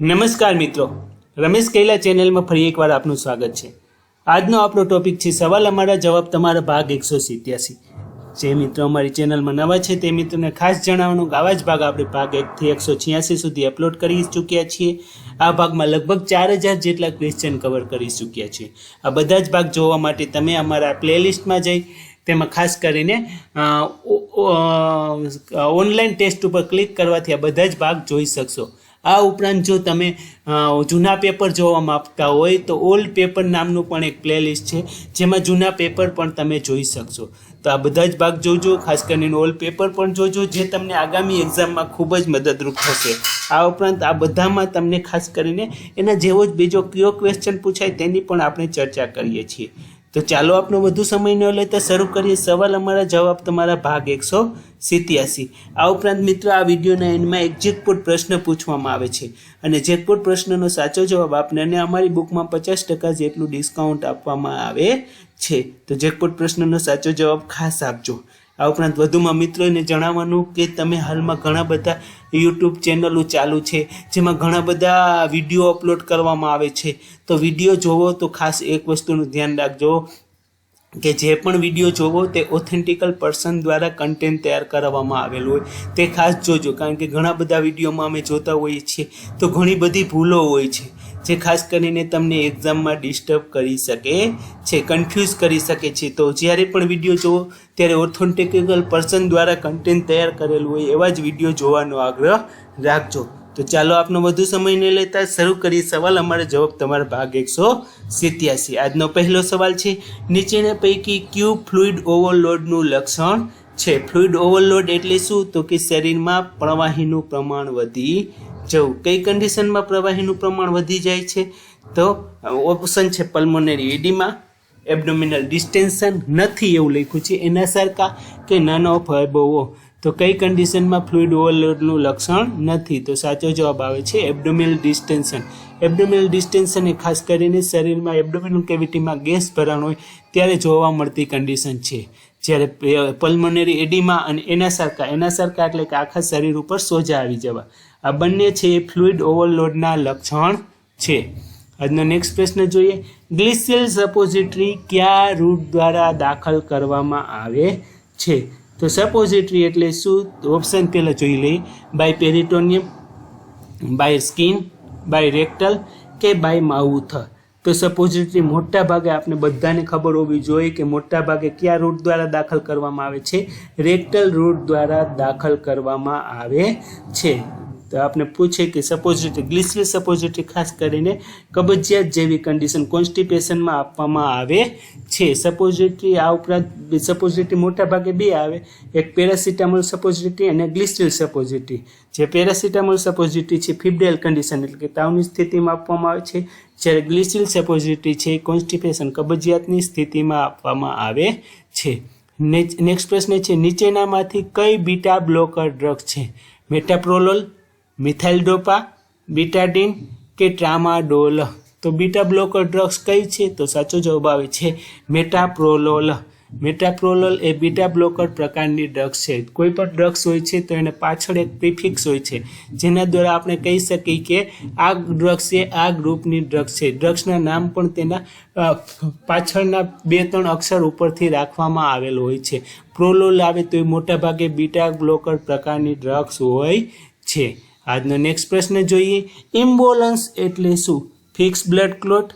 નમસ્કાર મિત્રો. રમેશ કૈલા ચેનલમાં ફરી એકવાર આપનું સ્વાગત છે. આજનો આપણો ટોપિક છે સવાલ અમારા જવાબ તમારા ભાગ એકસો સિત્યાસી. જે મિત્રો અમારી ચેનલમાં નવા છે તે મિત્રોને ખાસ જણાવવાનું આવા જ ભાગ આપણે ભાગ એકથી એકસો છ્યાસી સુધી અપલોડ કરી ચૂક્યા છીએ. આ ભાગમાં લગભગ ચાર હજાર જેટલા ક્વેશ્ચન કવર કરી ચૂક્યા છીએ. આ બધા જ ભાગ જોવા માટે તમે અમારા પ્લેલિસ્ટમાં જઈ તેમાં ખાસ કરીને ઓનલાઈન ટેસ્ટ ઉપર ક્લિક કરવાથી આ બધા જ ભાગ જોઈ શકશો. આ ઉપરાંત જો તમે જૂના પેપર જોવા માંગતા હોય તો ઓલ્ડ પેપર નામનું પણ એક પ્લેલિસ્ટ છે, જેમાં જૂના પેપર પણ તમે જોઈ શકશો. તો આ બધા જ ભાગ જોજો, ખાસ કરીને ઓલ્ડ પેપર પણ જોજો, જે તમને આગામી એક્ઝામમાં ખૂબ જ મદદરૂપ થશે. આ ઉપરાંત આ બધામાં તમને ખાસ કરીને એના જેવો જ બીજો કયો ક્વેશ્ચન પૂછાય તેની પણ આપણે ચર્ચા કરીએ છીએ. તો ચાલો આપણો વધુ સમય ન લેતા શરૂ કરીએ સવાલ અમારા જવાબ તમારા ભાગ એકસો સિત્યાસી. આ ઉપરાંત મિત્રો આ વિડીયોના એન્ડમાં એક જેકપોટ પ્રશ્ન પૂછવામાં આવે છે. અને જેકપોટ પ્રશ્નનો સાચો જવાબ આપને અને અમારી બુકમાં પચાસ ટકા જેટલું ડિસ્કાઉન્ટ આપવામાં આવે છે. તો જેકપોટ પ્રશ્નનો સાચો જવાબ ખાસ આપજો. આ ઉપરાંત વધુમાં મિત્રોને જણાવવાનું કે તમે હાલમાં ઘણા બધા યુટ્યુબ ચેનલો ચાલુ છે, જેમાં ઘણા બધા વીડિયો અપલોડ કરવામાં આવે છે. તો વીડિયો જોવો તો ખાસ એક વસ્તુનું ધ્યાન રાખજો, કે જે પણ વીડિયો જોવો તે ઓથેન્ટિકલ પર્સન દ્વારા કન્ટેન્ટ તૈયાર કરવામાં આવેલું હોય. તે ખાસ જોજો, કારણ કે ઘણા બધા વિડીયોમાં અમે જોતા હોઈએ છીએ. તો ઘણી બધી ભૂલો હોય છે. જે ખાસ કરીને તમને એક્ઝામમાં ડિસ્ટર્બ કરી શકે છે કન્ફ્યુઝ કરી શકે છે. તો જ્યારે પણ વીડિયો જોવો ત્યારે ઓર્થોન્ટેકલ પર્સન દ્વારા કન્ટેન્ટ તૈયાર કરેલું હોય એવા જ વીડિયો જોવાનો આગ્રહ રાખજો. તો ચાલો આપનો વધુ સમય નહીં લેતા શરૂ કરીએ. સવાલ અમારો જવાબ તમારા ભાગ એકસો સિત્યાસી. આજનો પહેલો સવાલ છે, નીચેના પૈકી ક્યુ ફ્લુઇડ ઓવરલોડનું લક્ષણ છે? ફ્લુઇડ ઓવરલોડ એટલે શું? તો કે શરીરમાં પ્રવાહીનું પ્રમાણ વધી જવું કઈ કન્ડિશનમાં પ્રવાહીનું પ્રમાણ વધી જાય છે, તો ઓપ્શન છે પલ્મોનરી એડીમાં એબડોમિનલ ડિસ્ટેન્શન નથી એવું લખ્યું છે. એના સરખા કે નન ઓફ એબોવો તો કઈ કન્ડિશનમાં ફ્લુઇડ ઓવરલોડનું લક્ષણ નથી? તો સાચો જવાબ આવે છે એબડોમિનલ ડિસ્ટેન્શન એબડોમિનલ ડિસ્ટેન્શન એ ખાસ કરીને શરીરમાં એબડોમિનલ કેવિટીમાં ગેસ ભરાણ હોય, ત્યારે જોવા મળતી કન્ડિશન છે. જ્યારે પલ્મોનરી એડીમાં અને એના સરખા એના સરખા એટલે કે આખા શરીર ઉપર સોજા આવી જવા. આ બંને છે એ ફ્લુઇડ ઓવરલોડના લક્ષણ છે. આજનો નેક્સ્ટ પ્રશ્ન જોઈએ. ગ્લિસિયલ સપોઝિટરી કયા રૂટ દ્વારા દાખલ કરવામાં આવે છે? તો સપોઝિટરી એટલે શું? ઓપ્શન પહેલાં જોઈ લઈએ. By peritoneum by skin by rectal કે બાય માઉથ તો સપોઝિટરી મોટા ભાગે આપણે બધાને ખબર હોવી જોઈએ કે મોટા ભાગે કયા રૂટ દ્વારા દાખલ કરવામાં આવે છે? રેક્ટલ રૂટ દ્વારા દાખલ કરવામાં આવે છે. તો આપણે પૂછે કે સપોઝિટરી ગ્લિસરી સપોઝિટરી ખાસ કરીને કબજિયાત જેવી કન્ડિશન કોન્સ્ટિપેશનમાં આપવામાં આવે છે. સપોઝિટરી આ ઉપરાંત સપોઝિટરી મોટા ભાગે બે આવે. એક પેરાસિટામોલ સપોઝિટરી અને ગ્લિસરીલ સપોઝિટરી જે પેરાસિટામોલ સપોઝિટરી છે ફિબ્રેલ કન્ડિશન એટલે કે તાવની સ્થિતિમાં આપવામાં આવે છે. જ્યારે ગ્લિસિયલ સપોઝિટરી છે કોન્સ્ટિપેશન કબજિયાતની સ્થિતિમાં આપવામાં આવે છે. નેક્સ્ટ પ્રશ્ન છે નીચેનામાંથી કઈ બીટા બ્લોકર ડ્રગ છે? મેટાપ્રોલોલ મિથાઇલડોપા, બીટાડીન કે ટ્રામાડોલ. તો બીટા બ્લોકર ડ્રગ્સ કઈ છે? તો સાચો જવાબ આવે છે મેટાપ્રોલોલ. મેટાપ્રોલોલ એ બીટા બ્લોકર પ્રકારની ડ્રગ્સ છે. કોઈ પણ ડ્રગ્સ હોય છે તો એને પાછળ એક પ્રિફિક્સ હોય છે. જેના દ્વારા આપણે કહી શકીએ કે આ ડ્રગ્સ એ આ ગ્રુપની ડ્રગ્સ છે. ડ્રગ્સના નામ પણ તેના પાછળના બે, ત્રણ અક્ષર ઉપરથી રાખવામાં આવેલ હોય છે. પ્રોલોલ આવે તો એ મોટાભાગે બીટા બ્લોકર પ્રકારની ડ્રગ્સ હોય છે. આજનો નેક્સ્ટ પ્રશ્ન જોઈએ. ઇમ્બોલન્સ એટલે શું? Fix blood clot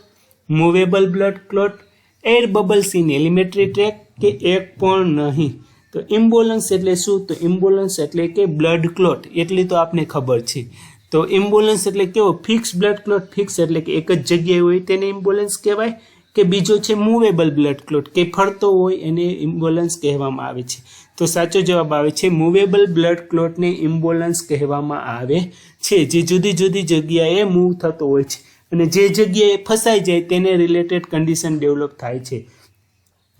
movable blood clot air bubbles in alimentary tract કે એક પણ નહીં. તો ઇમ્બોલન્સ એટલે શું? તો ઇમ્બોલન્સ એટલે કે બ્લડ ક્લોટ એટલી તો આપને ખબર છે. તો ઇમ્બોલન્સ એટલે કેવો? ફિક્સ બ્લડ ક્લોટ ફિક્સ એટલે કે એક જ જગ્યાએ હોય તેને ઇમ્બોલન્સ કહેવાય. કે બીજો છે મૂવેબલ બ્લડ ક્લોટ કે ફરતો હોય એને ઇમ્બોલન્સ કહેવામાં આવે છે. તો સાચો જવાબ આવે છે મૂવેબલ બ્લડ ક્લોટને ઇમ્બોલન્સ કહેવામાં આવે છે. જે જુદી જુદી જગ્યાએ મૂવ થતો હોય છે અને જે જગ્યાએ ફસાઈ જાય તેને રિલેટેડ કન્ડિશન ડેવલપ થાય છે.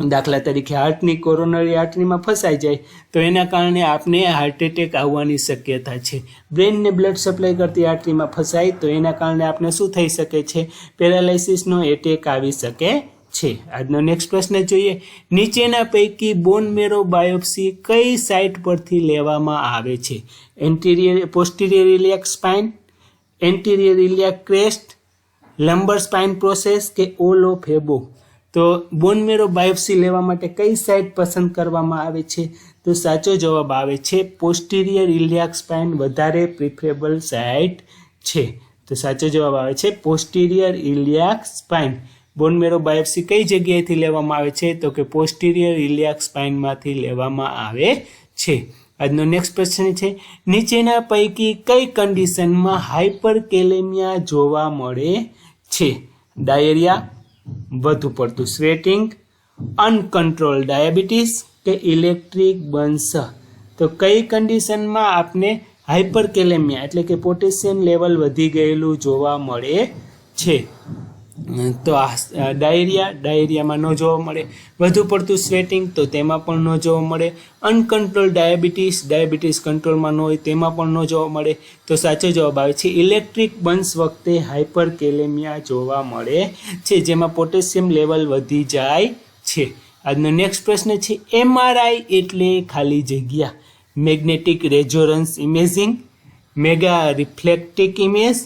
દાખલા તરીકે હાર્ટની કોરોનરી આર્ટરીમાં ફસાઈ જાય, તો એના કારણે આપને હાર્ટ એટેક આવવાની શક્યતા છે. બ્રેનને બ્લડ સપ્લાય કરતી આર્ટરીમાં ફસાય, તો એના કારણે આપને શું થઈ શકે છે? પેરાલાઇસિસનો એટેક આવી શકે છે. આજનો નેક્સ્ટ પ્રશ્ન જોઈએ. નીચેના પૈકી બોન મેરો બાયોપ્સી કઈ સાઇટ પરથી લેવામાં આવે છે? Anterior posterior iliac spine anterior iliac crest lumbar spine process કે ઓલ ઓફ એબો તો બોન મેરો બાયોપ્સી લેવા માટે કઈ સાઇટ પસંદ કરવામાં આવે છે? તો સાચો જવાબ આવે છે, પોસ્ટિરિયર ઇલિયાક સ્પાઇન વધારે પ્રિફરેબલ સાઇટ છે. તો સાચો જવાબ આવે છે, પોસ્ટિરિયર ઇલિયાક સ્પાઇન. બોન મેરો બાયોપ્સી કઈ જગ્યાએથી લેવામાં આવે છે? તો કે પોસ્ટિરિયર ઇલિયાક સ્પાઇનમાંથી લેવામાં આવે છે. આજનો નેક્સ્ટ પ્રશ્ન છે, નીચેના પૈકી કઈ કન્ડિશનમાં હાઇપર કેલેમિયા જોવા મળે છે? ડાયરિયા વધુ પડતું સ્વેટિંગ અનકન્ટ્રોલ ડાયાબિટીસ કે ઇલેક્ટ્રિક બન્સ તો કઈ કન્ડિશનમાં આપને હાઇપરકેલેમિયા એટલે કે પોટેશિયમ લેવલ વધી ગયેલું જોવા મળે છે? તો આ ડાયરિયા, ડાયરિયામાં ન જોવા મળે. વધુ પડતું સ્વેટિંગ તો તેમાં પણ ન જોવા મળે. અનકન્ટ્રોલ ડાયાબિટીસ ડાયાબિટીસ કંટ્રોલમાં ન હોય તેમાં પણ ન જોવા મળે. તો સાચો જવાબ આવે છે ઇલેક્ટ્રિક બન્સ વખતે હાઇપર કેલેમિયા જોવા મળે છે, જેમાં પોટેશિયમ લેવલ વધી જાય છે. આજનો નેક્સ્ટ પ્રશ્ન છે એમઆરઆઈ એટલે ખાલી જગ્યા. Magnetic resonance imaging mega reflectic image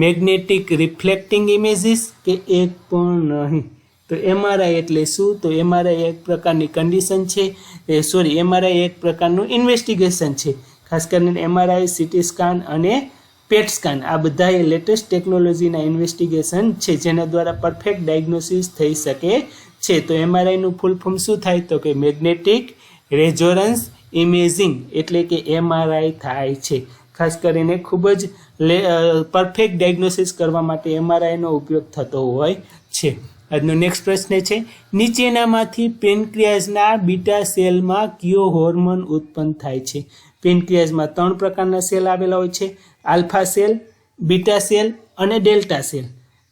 magnetic reflecting images કે એક પણ નહીં. તો એમઆરઆઈ એટલે શું? તો એમઆરઆઈ એક પ્રકારની કન્ડિશન છે. એ સોરી એમઆરઆઈ એક પ્રકારનું ઇન્વેસ્ટિગેશન છે. ખાસ કરીને એમઆરઆઈ સિટી સ્કાન અને પેટ સ્કાન આ બધા એ લેટેસ્ટ ટેકનોલોજીના ઇન્વેસ્ટિગેશન છે, જેના દ્વારા પરફેક્ટ ડાયગ્નોસિસ થઈ શકે છે. તો એમઆરઆઈનું ફૂલ ફોર્મ શું થાય? તો કે મેગ્નેટિક રેઝોરન્સ ઇમેજિંગ એટલે કે એમઆરઆઈ થાય છે. ખાસ કરીને ખૂબ જ લે પરફેક્ટ ડાયગ્નોસિસ કરવા માટે એમઆરઆઈનો ઉપયોગ થતો હોય છે. આજનો નેક્સ્ટ પ્રશ્ન છે, નીચેનામાંથી પેનક્રિયાઝના બીટા સેલમાં કયો હોર્મોન ઉત્પન્ન થાય છે? પેનક્રિયાઝમાં ત્રણ પ્રકારના સેલ આવેલા હોય છે, આલ્ફા સેલ, બીટા સેલ અને ડેલ્ટા સેલ.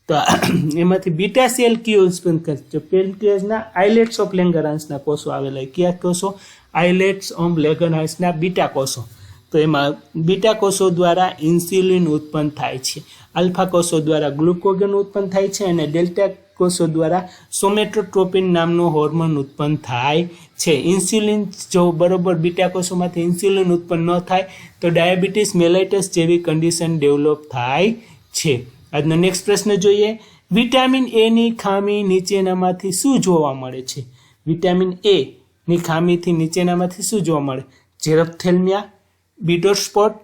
તો એમાંથી બીટા સેલ કયો ઉત્પન્ન કરે છે? પેનક્રિયાઝના આઇલેટ્સ ઓફ લેંગરાન્સના કોષો આવેલા કયા કોષો? આઇલેટ્સ ઓફ લેંગરાન્સના બીટા કોષો. તો એમાં બીટા કોષો દ્વારા ઇન્સ્યુલિન ઉત્પન્ન થાય છે. આલ્ફા કોષો દ્વારા ગ્લુકોગન ઉત્પન્ન થાય છે અને ડેલ્ટા કોષો દ્વારા સોમેટ્રોટ્રોપિન નામનો હોર્મોન ઉત્પન્ન થાય છે. ઇન્સ્યુલિન જો બરોબર બીટા કોષોમાંથી ઇન્સ્યુલિન ઉત્પન્ન ન થાય, તો ડાયાબિટીસ મેલાઇટસ જેવી કન્ડિશન ડેવલપ થાય છે. આજનો નેક્સ્ટ પ્રશ્ન જોઈએ. વિટામિન એની ખામી નીચેનામાંથી શું જોવા મળે છે? વિટામિન એની ખામીથી નીચેનામાંથી શું જોવા મળે? જેરોપ્થેલ્મિયા બીટોર સ્પોટ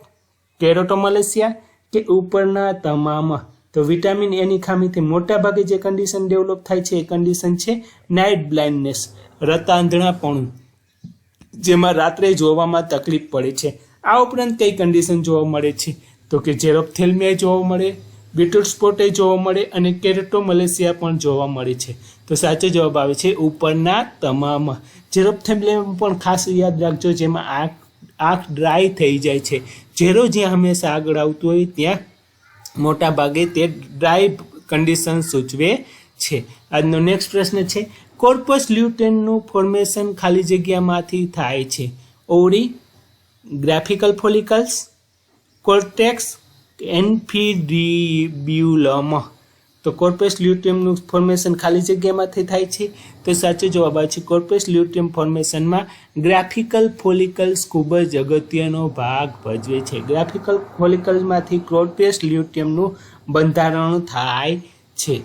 કેરોટોમલેસિયા કે ઉપરના તમામ. તો વિટામિન એની ખામીથી મોટાભાગે જે કન્ડિશન ડેવલપ થાય છે, એ કન્ડિશન છે નાઇટ બ્લાઇન્ડનેસ રતાંધણાપણું, જેમાં રાત્રે જોવામાં તકલીફ પડે છે. આ ઉપરાંત કઈ કન્ડિશન જોવા મળે છે? તો કે જેરોપ્થેલ્મિયા જોવા મળે બીટલ સ્પોટે જોવા મળે અને કેરેટો મલેશિયા પણ જોવા મળે છે. તો સાચો જવાબ આવે છે ઉપરના તમામ. જેરોપ્થેલ્મિયા પણ ખાસ યાદ રાખજો, જેમાં આંખ આંખ ડ્રાય થઈ જાય છે. ઝેરો જ્યાં હંમેશા આગળ આવતું હોય, ત્યાં મોટા ભાગે તે ડ્રાય કન્ડિશન સૂચવે છે. આજનો નેક્સ્ટ પ્રશ્ન છે કોર્પસ લ્યુટેનનું ફોર્મેશન ખાલી જગ્યામાંથી થાય છે. Ovary Graafian follicles cortex infundibulum તો કોર્પસ લ્યુટિયમનું ફોર્મેશન ખાલી જગ્યામાંથી થાય છે. તો સાચો જવાબ આવે છે કોર્પસ લ્યુટિયમ ફોર્મેશનમાં ગ્રાફિકલ ફોલિકલ્સ ખૂબ જ અગત્યનો ભાગ ભજવે છે. ગ્રાફિકલ ફોલિકલ્સમાંથી કોર્પસ લ્યુટિયમનું બંધારણ થાય છે.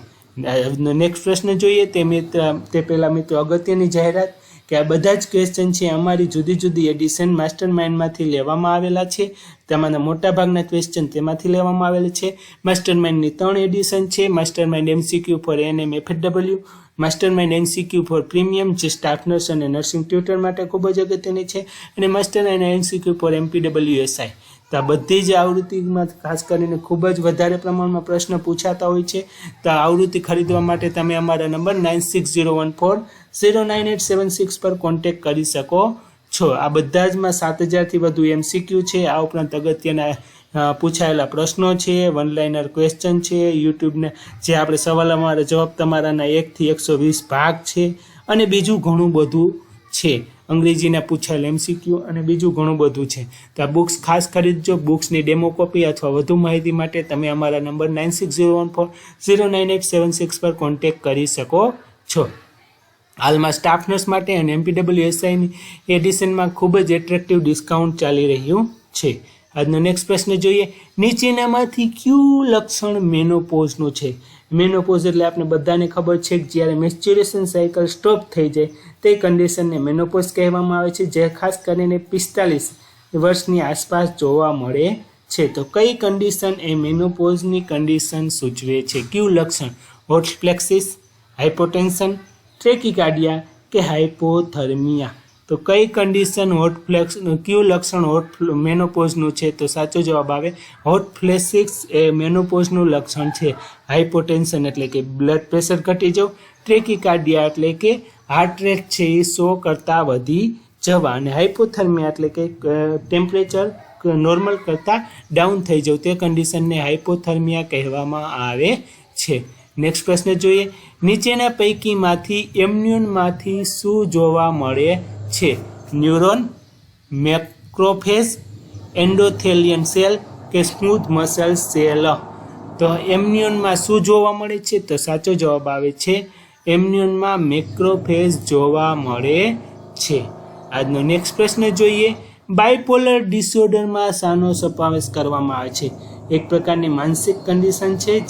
નેક્સ્ટ પ્રશ્ન જોઈએ. તે મિત્ર, તે પહેલાં મિત્રો, અગત્યની જાહેરાત કે આ બધા જ ક્વેશ્ચન છે અમારી જુદી જુદી એડિશન માસ્ટર માઇન્ડમાંથી લેવામાં આવેલા છે. તેમાંના મોટાભાગના ક્વેશ્ચન તેમાંથી લેવામાં આવેલા છે. માસ્ટર માઇન્ડની ત્રણ એડિશન છે. Master mind MCQ for N M F W master mind MCQ for premium જે સ્ટાફ નર્સ અને નર્સિંગ ટ્યુટર માટે ખૂબ જ અગત્યની છે. અને master mind MCQ for MPW SI તો આ બધી જ આવૃત્તિમાં ખાસ કરીને ખૂબ જ વધારે પ્રમાણમાં પ્રશ્ન પૂછાતા હોય છે. તો આવૃત્તિ ખરીદવા માટે તમે અમારા number nine six zero one four zero nine eight seven six પર કોન્ટેક કરી શકો છો. આ બધા જમાં સાત હજારથી વધુ એમસીક્યુ છે. આ ઉપરાંત અગત્યના પૂછાયેલા પ્રશ્નો છે વન લાઇનર ક્વેશ્ચન છે યુટ્યુબને જે આપણે સવાલ અમારા જવાબ તમારાના એકથી એકસો વીસ ભાગ છે અને બીજું ઘણું બધું છે. અંગ્રેજીના પૂછાયેલ એમસીક્યુ અને બીજું ઘણું બધું છે. તો આ બુક્સ ખાસ ખરીદજો બુક્સની ડેમો કોપી અથવા વધુ માહિતી માટે તમે અમારા number nine six zero one four zero nine eight seven six પર કોન્ટેક કરી શકો છો. હાલમાં સ્ટાફ નર્સ માટે અને એમપીડબલ્યુ એસઆઈની એડિશનમાં ખૂબ જ એટ્રેક્ટિવ ડિસ્કાઉન્ટ ચાલી રહ્યું છે. આજનો નેક્સ્ટ પ્રશ્ન જોઈએ. નીચેનામાંથી કયું લક્ષણ મેનોપોઝનું છે? મેનોપોઝ એટલે આપણે બધાને ખબર છે કે જ્યારે મેચ્યુરેશન સાયકલ સ્ટોપ થઈ જાય, તે કન્ડિશનને મેનોપોઝ કહેવામાં આવે છે, જે ખાસ કરીને પિસ્તાલીસ વર્ષની આસપાસ જોવા મળે છે. તો કઈ કન્ડિશન એ મેનોપોઝની કન્ડિશન સૂચવે છે? કયું લક્ષણ? હોટ ફ્લેક્સિસ હાઇપોટેન્શન ટ્રેકિકાર્ડિયા કે હાઇપોથર્મિયા તો કઈ કન્ડિશન હોટ ફ્લેક્સ કયું લક્ષણ હોટ મેનોપોઝનું છે તો સાચો જવાબ આવે હોટ ફ્લેસિક્સ એ મેનોપોઝનું લક્ષણ છે. હાઇપોટેન્શન એટલે કે બ્લડ પ્રેશર ઘટી જવું ટ્રેકિકાર્ડિયા એટલે કે હાર્ટ રેટ છે એ સો કરતાં વધી જવા અને હાઇપોથર્મિયા એટલે કે ટેમ્પરેચર નોર્મલ કરતાં ડાઉન થઈ જવું. તે કન્ડિશનને હાઇપોથર્મિયા કહેવામાં આવે છે. નેક્સ્ટ પ્રશ્ન જોઈએ. નીચેના પૈકીમાંથી એમ્યુનમાંથી શું જોવા મળે છે? ન્યુરોન મેક્રોફેસ એન્ડોથેલિયન સેલ કે સ્મૂથ મસલ સેલ? તો એમ્યુનમાં શું જોવા મળે છે? તો સાચો જવાબ આવે છે એમ્યુનમાં મેક્રોફેસ જોવા મળે છે. આજનો નેક્સ્ટ પ્રશ્ન જોઈએ. બાયપોલર ડિસઓર્ડરમાં શાનો સમાવેશ કરવામાં આવે છે. એક પ્રકારની માનસિક કન્ડિશન છે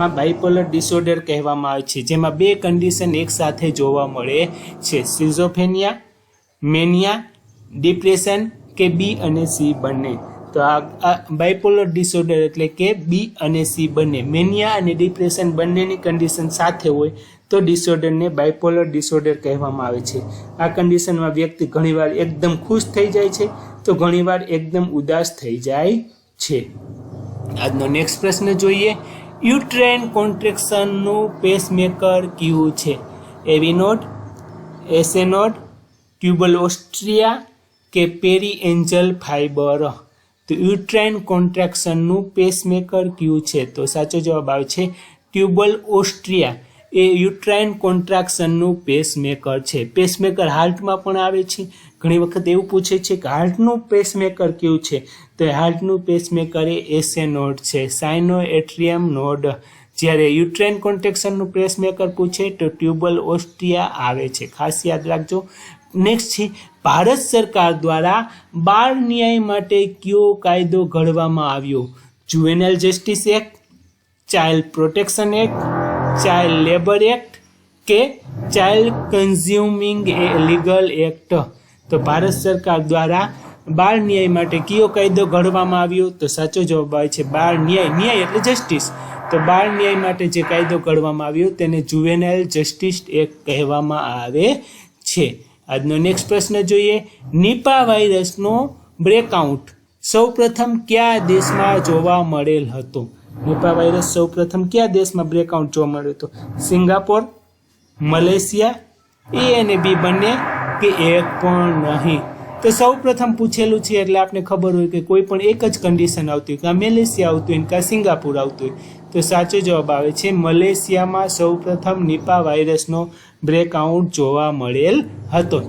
જેનામાં બાયપોલર ડિસઓર્ડર કહેવામાં આવે છે, જેમાં બે કન્ડિશન એકસાથે જોવા મળે છે સિઝોફેનિયા મેનિયા ડિપ્રેશન કે બી અને સી બંને. તો આ બાઇપોલર ડિસઓર્ડર એટલે કે બી અને સી બંને. મેનિયા અને ડિપ્રેશન બંનેની કન્ડિશન સાથે હોય તો ડિસઓર્ડરને બાયપોલર ડિસઓર્ડર કહેવામાં આવે છે. આ કન્ડિશનમાં વ્યક્તિ ઘણીવાર એકદમ ખુશ થઈ જાય છે, તો ઘણીવાર એકદમ ઉદાસ થઈ જાય છે. આજનો નેક્સ્ટ પ્રશ્ન જોઈએ. યુટ્રેન કોન્ટ્રેક્શનનું પેસમેકર કયું છે. એવિનોટ એસેનોડ ટ્યુબલ ઓસ્ટ્રિયા કે પેરી એન્જલ ફાઇબર. તો યુટ્રેન કોન્ટ્રેક્શનનું પેસમેકર કયું છે. તો સાચો જવાબ આવે છે ટ્યુબલ ઓસ્ટ્રિયા. એ યુટ્રાઇન કોન્ટ્રાક્શનનું પેસમેકર છે. પેસમેકર હાર્ટમાં પણ આવે છે. ઘણી વખત એવું પૂછે છે કે હાર્ટનું પેસમેકર કયું છે? તો હાર્ટનું પેસમેકર એ એસે નોડ છે. Sino atrium node. જ્યારે યુટ્રેન કોન્ટ્રેક્શનનું પેસમેકર પૂછે તો ટ્યુબલ ઓસ્ટ્રિયા આવે છે. ખાસ યાદ રાખજો. નેક્સ્ટ છે, ભારત સરકાર દ્વારા બાળ ન્યાય માટે કયો કાયદો ઘડવામાં આવ્યો? Juvenile justice act child protection act child labour act કે child consuming a legal act તો ભારત સરકાર દ્વારા બાળ ન્યાય માટે કયો કાયદો ઘડવામાં આવ્યો? તો સાચો જવાબ આવે છે બાળ ન્યાય. ન્યાય એટલે જસ્ટિસ તો બાળ ન્યાય માટે જે કાયદો ઘડવામાં આવ્યો તેને જુવેનાઇલ જસ્ટિસ એક્ટ કહેવામાં આવે છે. આજનો નેક્સ્ટ પ્રશ્ન જોઈએ. નિપા વાયરસનો બ્રેકઆઉટ સૌપ્રથમ કયા દેશમાં જોવા મળેલ હતો? નિપા વાયરસ સૌપ્રથમ કયા દેશમાં બ્રેકઆઉટ જોવા મળ્યો હતો? સિંગાપોર, મલેશિયા, એ અને બી બંને કે એક પણ નહીં. તો સૌ પ્રથમ પૂછેલું છે, એટલે આપને ખબર હોય કે કોઈ પણ એક જ કન્ડિશન આવતી હોય, કાં મલેશિયા આવતું હોય કાં સિંગાપુર આવતું હોય. તો સાચો જવાબ આવે છે, મલેશિયામાં સૌ પ્રથમ નિપા વાયરસનો બ્રેકઆઉટ જોવા મળેલ હતો.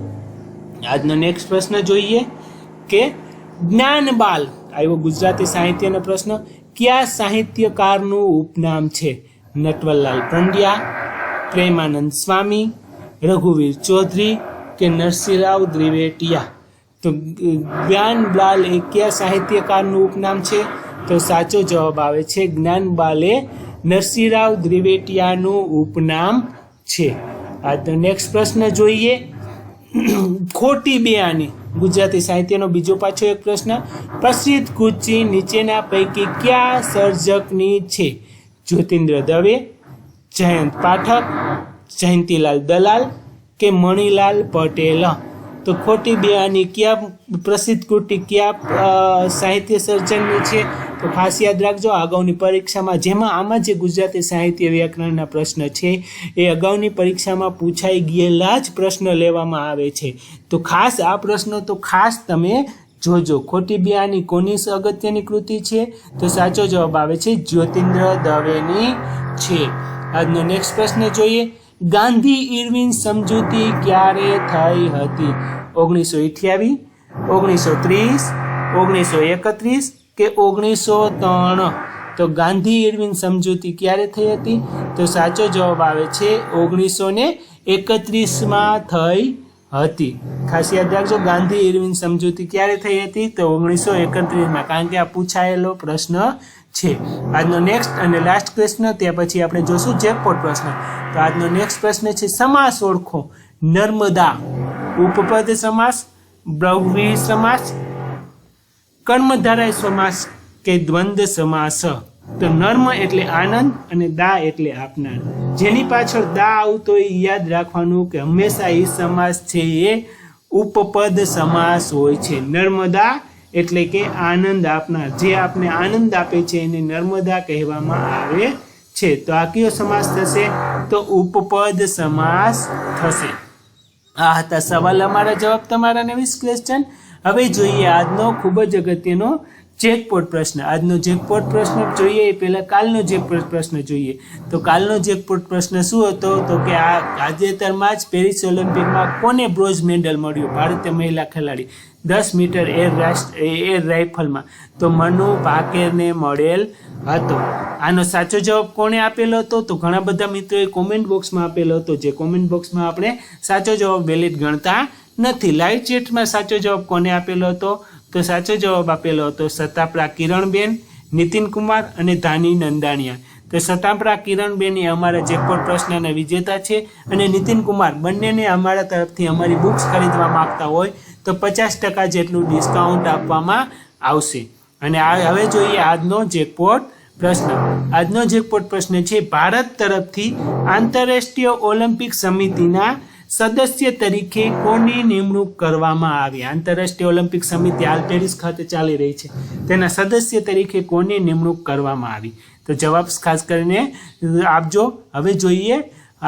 આજનો નેક્સ્ટ પ્રશ્ન જોઈએ કે જ્ઞાનબાલ આવ્યો ગુજરાતી સાહિત્યનો પ્રશ્ન કયા સાહિત્યકારનું ઉપનામ છે? નટવરલાલ પંડ્યા, પ્રેમાનંદ સ્વામી, રઘુવીર ચૌધરી કે નરસિંહરાવ દ્રિવેટિયા તો જ્ઞાનબાલ એ કયા સાહિત્યકારનું ઉપનામ છે? તો સાચો જવાબ આવે છે જ્ઞાનબાલ નરસિંહરાવ દ્રિવેટિયાનું ઉપનામ છે. આજનો નેક્સ્ટ પ્રશ્ન જોઈએ. ખોટી બેઆની ગુજરાતી સાહિત્યનો બીજો પાછો એક પ્રશ્ન, પ્રસિદ્ધ કૃતિ નીચેના પૈકી કયા સર્જકની છે? જ્યોતિન્દ્ર દવે, જયંત પાઠક, જયંતીલાલ દલાલ કે મણિલાલ પટેલ? તો ખોટી બેઆની ક્યાં પ્રસિદ્ધ કૃતિ ક્યાં સાહિત્ય સર્જનની છે? તો ખાસ યાદ રાખજો, અગાઉની પરીક્ષામાં જેમાં આમાં જે ગુજરાતી સાહિત્ય વ્યાકરણના પ્રશ્ન છે, એ અગાઉની પરીક્ષામાં પૂછાઈ ગયેલા જ પ્રશ્ન લેવામાં આવે છે. તો ખાસ આ પ્રશ્નો તો ખાસ તમે જોજો. ખોટી બિયાની કોની અગત્યની કૃતિ છે? તો સાચો જવાબ આવે છે જ્યોતિન્દ્ર દવેની છે. આજનો નેક્સ્ટ પ્રશ્ન જોઈએ. ગાંધી ઇરવિન સમજૂતી ક્યારે થઈ હતી? ઓગણીસો અઠ્યાવીસ ઓગણીસો ત્રીસ, ઓગણીસો એકત્રીસ કે ઓગણીસો ત્રણ? તો ગાંધી ઇરવિન સમજૂતી ક્યારે થઈ હતી? તો સાચો જવાબ આવે છે ઓગણીસો ને એકત્રીસમાં થઈ હતી. ખાસ યાદ રાખજો, ગાંધી, ઇરવિન સમજૂતી ક્યારે થઈ હતી? તો ઓગણીસો એકત્રીસમાં, કારણ કે આ પૂછાયેલો પ્રશ્ન છે. આજનો નેક્સ્ટ અને લાસ્ટ પ્રશ્ન, ત્યાં પછી આપણે જોશું જેકપોટ પ્રશ્ન. તો આજનો નેક્સ્ટ પ્રશ્ન છે, સમાસ ઓળખો. નર્મદા, ઉપપદ સમાસ બ્રહ્વી સમાસ, કર્મધારાય સમાસ કે દ્વંદ્વ સમાસ? તો નર્મ એટલે આનંદ અને દા એટલે આપનાર. જેની પાછળ દા આવતો યાદ રાખવાનું કે હંમેશા એ સમાસ છે એ ઉપપદ સમાસ હોય છે. નર્મદા એટલે કે આનંદ આપનાર. જે આપને આનંદ આપે છે એને નર્મદા કહેવામાં આવે છે. તો આ કયો સમાસ થશે? તો ઉપપદ સમાસ થશે. આ હતા સવાલ અમારા જવાબ તમારા ને ક્વેશ્ચન હવે જોઈએ આજનો ખૂબ જ અગત્યનો જેકપોટ પ્રશ્ન. આજનો જેકપોટ પ્રશ્ન જોઈએ એ પહેલાં કાલનો જેકપોટ પ્રશ્ન જોઈએ. તો કાલનો જેકપોટ પ્રશ્ન શું હતો? તો કે આ તાજેતરમાં જ પેરિસ ઓલિમ્પિકમાં કોને બ્રોન્ઝ મેડલ મળ્યું? ભારતીય મહિલા ખેલાડી. દસ મીટર એર રાષ્ટ્ર એર રાઇફલમાં. તો મનુ ભાકેરને મળેલ હતો. આનો સાચો જવાબ કોણે આપેલો હતો? તો ઘણા બધા મિત્રોએ કોમેન્ટ બોક્સમાં આપેલો હતો. જે કોમેન્ટ બોક્સમાં આપણે સાચો જવાબ વેલિડ ગણતા નથી. લાઈવ ચેટમાં સાચો જવાબ કોને આપેલો હતો? તો સાચો જવાબ આપેલો હતો સતાપરા કિરણબેન, નીતિન કુમાર અને ધાની નંદાણીયા. તો સતાપરા કિરણબેન એ અમારા જેકપોટ પ્રશ્નના વિજેતા છે અને નીતિન કુમાર બંનેને અમારા તરફથી અમારી બુક્સ ખરીદવા માગતા હોય તો પચાસ ટકા જેટલું ડિસ્કાઉન્ટ આપવામાં આવશે. અને હવે જોઈએ આજનો જેકપોટ પ્રશ્ન. આજનો જેકપોટ પ્રશ્ન છે, ભારત તરફથી આંતરરાષ્ટ્રીય ઓલિમ્પિક સમિતિના સદસ્ય તરીકે કોની નિમણૂક કરવામાં આવી? આંતરરાષ્ટ્રીય ઓલિમ્પિક સમિતિ હાલ ખાતે ચાલી રહી છે. તેના સદસ્ય તરીકે કોની નિમણૂક કરવામાં આવી? તો જવાબ ખાસ કરીને આપજો હવે જોઈએ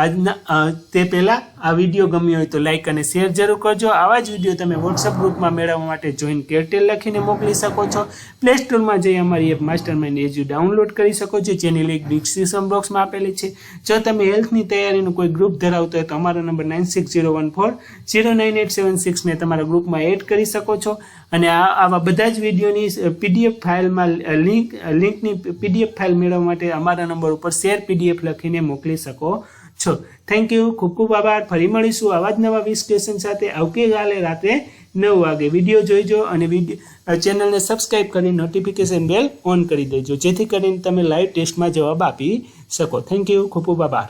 આજના તે પહેલાં આ વીડિયો ગમ્યો હોય તો લાઇક અને શેર જરૂર કરજો. આવા જ વીડિયો તમે વોટ્સઅપ ગ્રુપમાં મેળવવા માટે જોઈન કેરટેલ લખીને મોકલી શકો છો. પ્લે સ્ટોરમાં જઈ અમારી app master mind edu download કરી શકો છો, જેની લિંક ડિસ્ક્રિપ્શન બોક્સમાં આપેલી છે. જો તમે હેલ્થની તૈયારીનું કોઈ ગ્રુપ ધરાવતો હોય તો અમારો number nine six zero one four zero nine eight seven સિક્સને તમારા ગ્રુપમાં એડ કરી શકો છો. અને આ, આવા બધા જ વિડીયોની પીડીએફ ફાઇલમાં લિંક લિંકની પીડીએફ ફાઇલ મેળવવા માટે અમારા નંબર ઉપર શેર પીડીએફ લખીને મોકલી શકો છો. થેન્ક યુ ખૂબ ખૂબ આભાર. ફરી મળીશું આવા જ નવા વીસ સાથે. આવતીકાલે રાત્રે નવ વાગે. વીડિયો જોઈજો અને ચેનલને સબસ્ક્રાઈબ કરી નોટિફિકેશન બેલ ઓન કરી દેજો. જેથી કરીને તમે લાઈવ ટેસ્ટમાં જવાબ આપી શકો. થેન્ક યુ ખૂબ ખૂબ આભાર.